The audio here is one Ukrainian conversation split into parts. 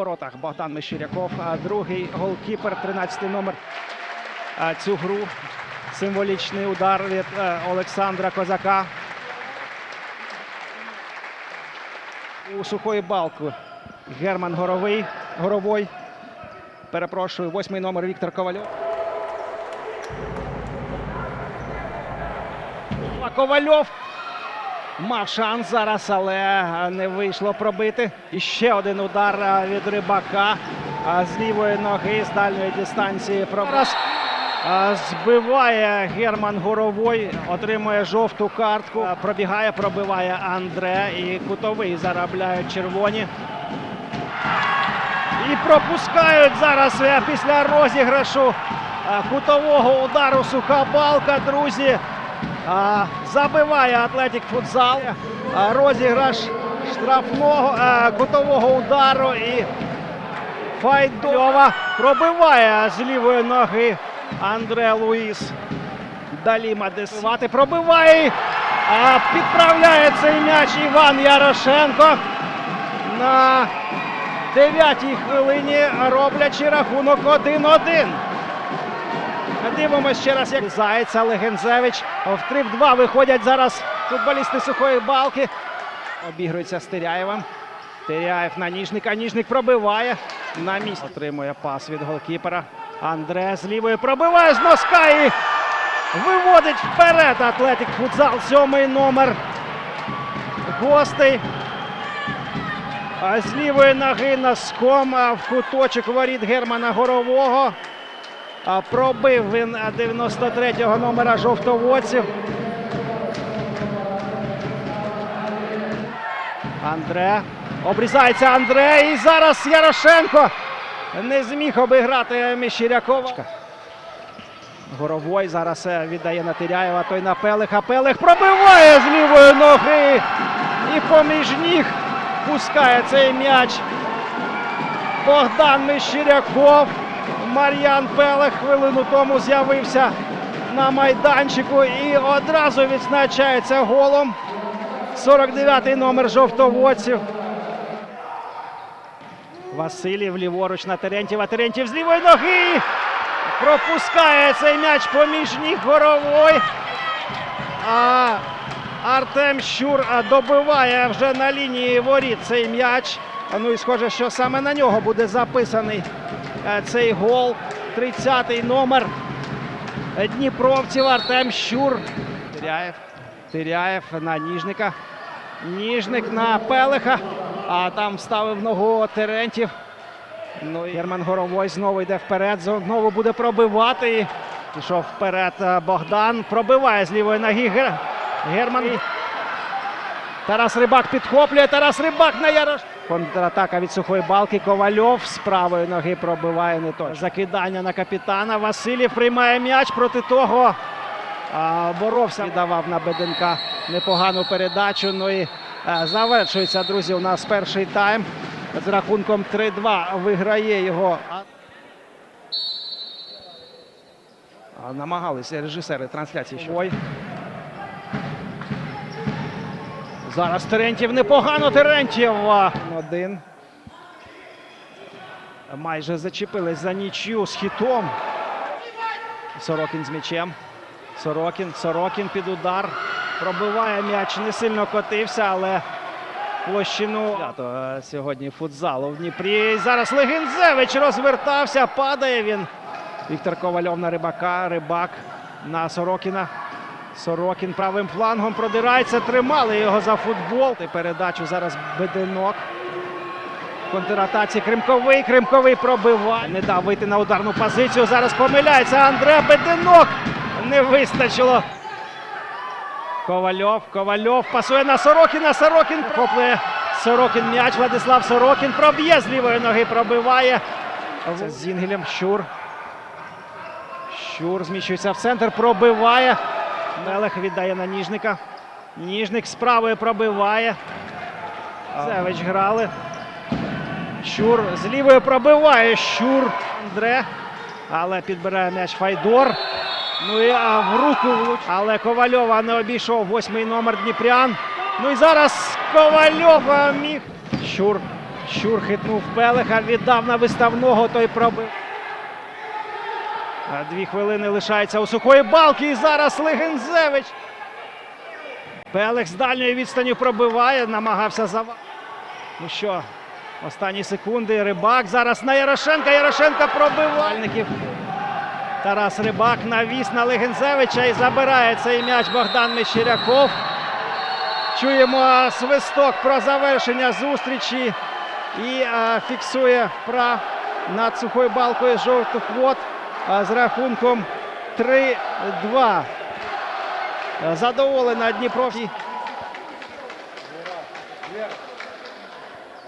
воротах Богдан Мещеряков. Другий голкіпер, 13-й номер. Цю гру символічний удар від е, Олександра Козака. У сухої балку Герман Горовий. Горовой. Перепрошую, восьмий номер Віктор Ковальов. Ковальов мав шанс зараз, але не вийшло пробити. І ще один удар від рибака з лівої ноги з дальньої дистанції. Зараз збиває Герман Горовой, отримує жовту картку. Пробігає, пробиває Андре і кутовий заробляють червоні. І пропускають зараз е, після розіграшу е, кутового удару суха балка, друзі. Забиває Атлетік футзал. Розіграш штрафного е, кутового удару і Файдова пробиває з лівої ноги Андре Луїс. Далі Мадесвати пробиває. Підправляє цей м'яч Іван Ярошенко. На дев'ятій хвилині роблячи рахунок 1-1. Дивимося ще раз, як Заєць, але Гензевич в 3-2 виходять зараз футболісти сухої балки. Обігрується з Теряєвим. Теряєв на Ніжника. Ніжник пробиває. На місці. Отримує пас від голкіпера. Андре з лівої пробиває з носка і виводить вперед Атлетик Футзал. Сьомий номер гостей. А з лівої ноги носком в куточок воріт Германа Горового. Пробив він 93-го номера жовтоводців. Андре. Обрізається Андре. І зараз Ярошенко не зміг обіграти Міщирякова. Горовой зараз е, віддає на Тиряєва, той на Пелиха. Пелих пробиває з лівої ноги. І поміж ніг пускає цей м'яч. Богдан Мещеряков. Мар'ян Пелех хвилину тому з'явився на майданчику і одразу відзначається голом. 49-й номер жовтоводців. Василів ліворуч на Терентєва. Терентів з лівої ноги. Пропускає цей м'яч поміж ніг горовой. А Артем Щур добиває вже на лінії воріт цей м'яч. Ну і схоже, що саме на нього буде записаний цей гол. 30-й номер Дніпровців Артем Щур. Тиряєв. Тиряєв на Ніжника. Ніжник на Пелиха. А там вставив ногу Терентів. Ну і Герман Горовой знову йде вперед. Знову буде пробивати. І Пішов вперед е, Богдан. Пробиває з лівої ноги Гер... Герман. Тарас Рибак підхоплює. Тарас Рибак на Ярош. Контратака від сухої балки. Ковальов з правої ноги пробиває не точно. Закидання на капітана. Василів приймає м'яч проти того. А, боровся. Віддавав на Беденка непогану передачу. Ну і е, завершується, друзі, у нас перший тайм. З рахунком 3-2 виграє його. А- А, Намагалися режисери трансляції. що- Ой. Зараз Терентів непогано Терентів. Один. Майже зачепились за нічю з хітом. Сорокін з м'ячем. Сорокін, Сорокін під удар. Пробиває м'яч, не сильно котився, але площину сьогодні футзалу в Дніпрі. Зараз Легензевич розвертався, падає він. Віктор Ковальов на рибака. Рибак на Сорокіна. Сорокін правим флангом продирається. Тримали його за футбол. І передачу зараз Беденок. В контратаці Кримковий. Кримковий пробиває. Не дав вийти на ударну позицію. Зараз помиляється Андре Беденок. Не вистачило. Ковальов. Ковальов пасує на Сорокіна. Сорокін попле. Сорокін м'яч. Владислав Сорокін проб'є з лівої ноги. Пробиває. Це з Зінгелем. Щур. Щур зміщується в центр. Пробиває. Мелех віддає на Ніжника. Ніжник з правої пробиває. Зевич грали. Щур з лівої пробиває. Щур Андре. Але підбирає м'яч Файдор. Ну і а, в руку. Але Ковальова не обійшов восьмий номер Дніпрян. Ну і зараз Ковальов а, міг. Щур. Щур хитнув Пелеха, віддав на виставного, той пробив. А Дві хвилини лишається у сухої балки. І зараз Легензевич. Пелех з дальньої відстані пробиває, намагався зава. Ну що, останні секунди. Рибак зараз на Ярошенка. Ярошенка пробивальників. Тарас Рибак навіс на Легензевича і забирає цей м'яч Богдан Мещеряков. Чуємо свисток про завершення зустрічі і е, фіксує прав над сухою балкою жовтих вод з рахунком 3-2. Е, Задоволена Дніпро.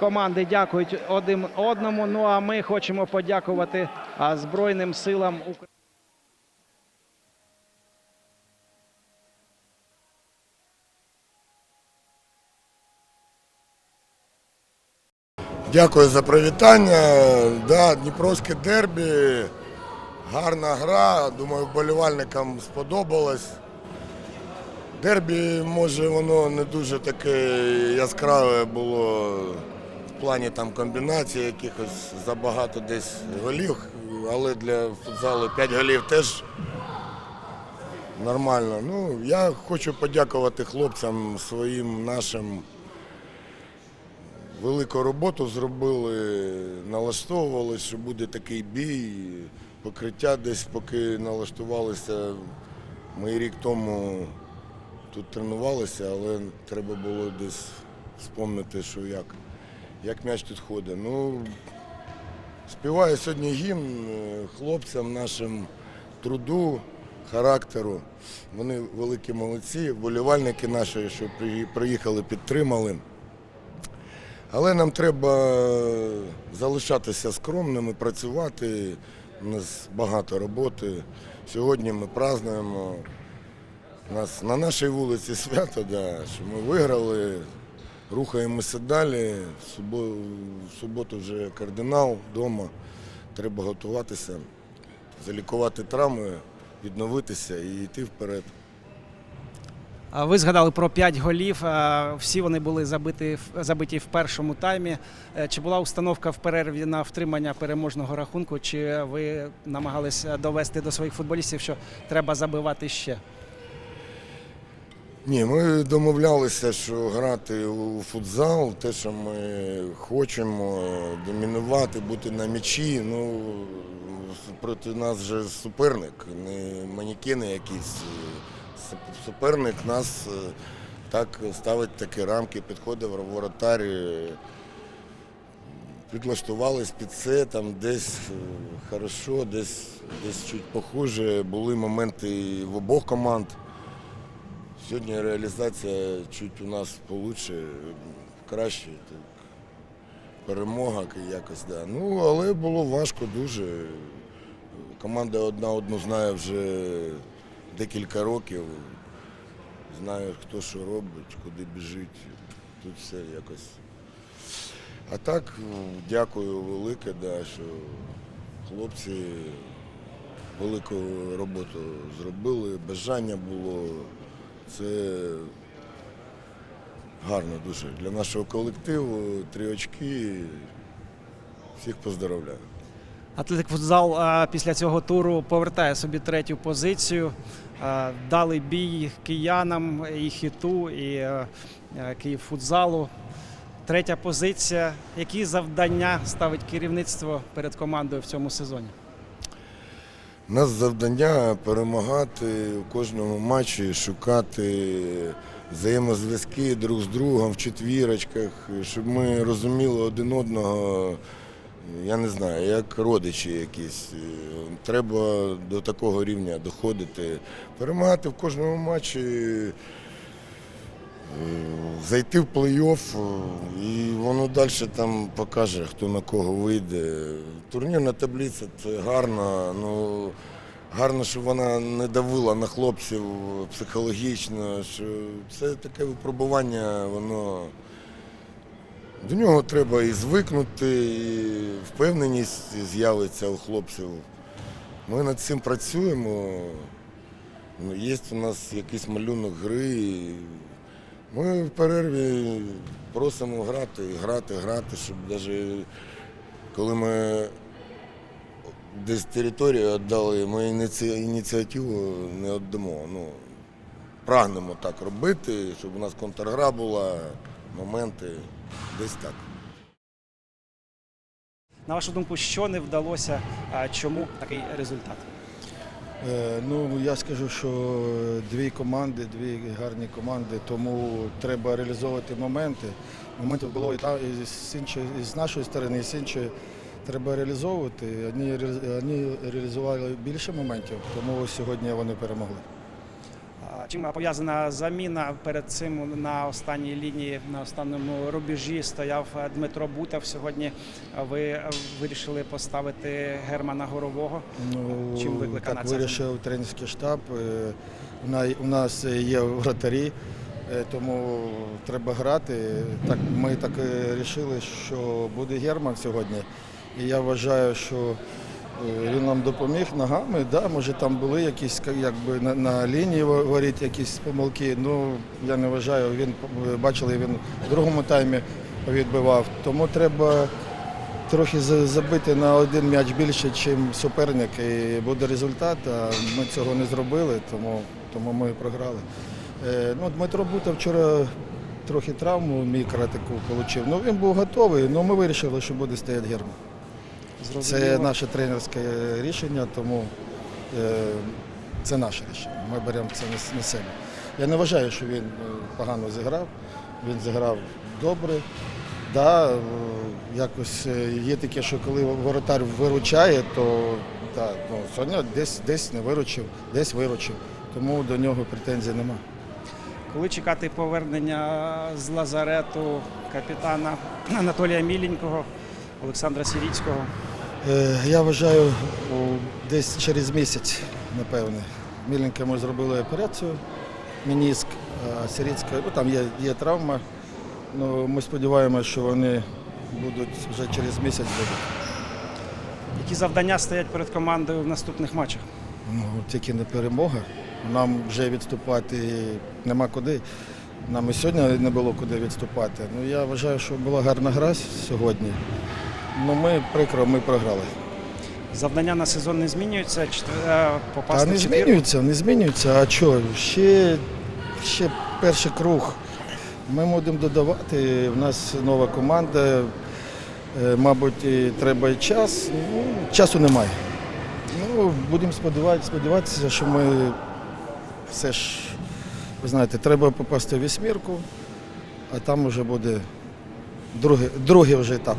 Команди дякують один одному. Ну а ми хочемо подякувати Збройним силам України. Дякую за привітання. Да, Дніпровське дербі. Гарна гра. Думаю, вболівальникам сподобалось. Дербі, може, воно не дуже таке яскраве було в плані там комбінації, якихось забагато десь голів, але для футзалу 5 голів теж нормально. Ну, я хочу подякувати хлопцям своїм нашим велику роботу зробили, налаштовувалися, що буде такий бій, покриття десь, поки налаштувалися. Ми рік тому тут тренувалися, але треба було десь вспомнити, що як, як м'яч тут ходить. Ну, співаю сьогодні гімн е, хлопцям нашим труду, характеру. Вони великі молодці, вболівальники наші, що приїхали, підтримали. Але нам треба залишатися скромними, працювати. У нас багато роботи. Сьогодні ми празднуємо. У нас на нашій вулиці свято, да, що ми виграли, рухаємося далі. В суботу вже кардинал вдома. Треба готуватися, залікувати травми, відновитися і йти вперед. Ви згадали про 5 голів. Всі вони були забиті, забиті в першому таймі. Е, Чи була установка в перерві на втримання переможного рахунку? Чи ви намагалися довести до своїх футболістів, що треба забивати ще? Ні, ми домовлялися, що грати у футзал, те, що ми хочемо, домінувати, бути на м'ячі. Ну, проти нас же суперник, не манікени якісь. Суп- Суперник нас е, так ставить такі рамки, підходить в воротар. е, Підлаштувались під це, там десь е, хорошо, десь, десь чуть похуже. Були моменти в обох команд. Сьогодні реалізація чуть у нас получше, краще. Так. Перемога якось, да. Ну, але було важко дуже. Команда одна одну знає вже декілька років. Знає, хто що робить, куди біжить. Тут все якось. А так, дякую велике, да, що хлопці велику роботу зробили, бажання було. Це гарно дуже. Для нашого колективу три очки. Всіх поздравляю. Атлетик футзал після цього туру повертає собі третю позицію. Дали бій киянам і хіту, і е, е, Київфутзалу. Третя позиція. Які завдання ставить керівництво перед командою в цьому сезоні? У нас завдання перемагати у кожному матчі, шукати взаємозв'язки друг з другом в четвірочках, щоб ми розуміли один одного, я не знаю, як родичі якісь. Треба до такого рівня доходити, перемагати в кожному матчі. Зайти в плей-офф, і воно далі там покаже, хто на кого вийде. Турнірна таблиця це гарно. Ну, гарно, що вона не давила на хлопців психологічно. Що це таке випробування, воно до нього треба і звикнути, і впевненість з'явиться у хлопців. Ми над цим працюємо. Ну, Є у нас якийсь малюнок гри. Ми в перерві просимо грати, грати, грати, щоб навіть коли ми десь територію віддали, ми ініці- ініціативу не віддамо. Ну, прагнемо так робити, щоб у нас контргра була, моменти десь так. На вашу думку, що не вдалося, а чому такий результат? Е, Ну, я скажу, що дві команди, дві гарні команди, тому треба реалізовувати моменти. Моментів було і, та, і, з, іншої, і з нашої сторони, і з іншої. Треба реалізовувати. Вони реалізували більше моментів, тому сьогодні вони перемогли. Чим пов'язана заміна перед цим на останній лінії, на останньому рубежі стояв е, Дмитро Бутов. Сьогодні е, ви е, вирішили поставити Германа Горового. Ну, Чим викликана так ця вирішив тренерський штаб. Е, У нас є вратарі, е, тому треба грати. Так, ми так вирішили, що буде Герман сьогодні. І я вважаю, що е, він нам допоміг ногами. Да, може там були якісь якби, на, на лінії ва- якісь помилки. Ну я не вважаю, він бачили, він в другому таймі відбивав. Тому треба трохи забити на один м'яч більше, ніж суперник, і буде результат. А ми цього не зробили, тому, тому ми програли. Е, ну, Дмитро Бута вчора трохи травму мікро таку отримав. Ну, він був готовий, але ми вирішили, що буде стояти Герман. Це наше тренерське рішення, тому е, це наше рішення. Ми беремо це на, себе. Я не вважаю, що він е, погано зіграв. Він зіграв добре. Да, е, якось є таке, що коли воротар виручає, то да, ну, сьогодні десь, десь не виручив, десь виручив. Тому до нього претензій немає. Коли чекати повернення з лазарету капітана Анатолія Міленького, Олександра Сіріцького? Е, Я вважаю, десь через місяць, напевне. Міленька ми зробили операцію, мініск, а Сирійська, ну там є, є травма. Ну, ми сподіваємося, що вони будуть вже через місяць будуть. Які завдання стоять перед командою в наступних матчах? Ну, тільки не перемога. Нам вже відступати нема куди. Нам і сьогодні не було куди відступати. Ну, я вважаю, що була гарна гра сьогодні. Ну, ми прикро, ми програли. Завдання на сезон не змінюються. Е, Попасти Та не в четвірку? змінюється, не змінюється. А що? Ще, ще перший круг. Ми будемо додавати. У нас нова команда. Е, Мабуть, і треба і час. Ну, часу немає. Ну, будемо сподіватися, сподіватися, що ми все ж, ви знаєте, треба попасти в вісьмірку, а там вже буде другий, другий вже етап.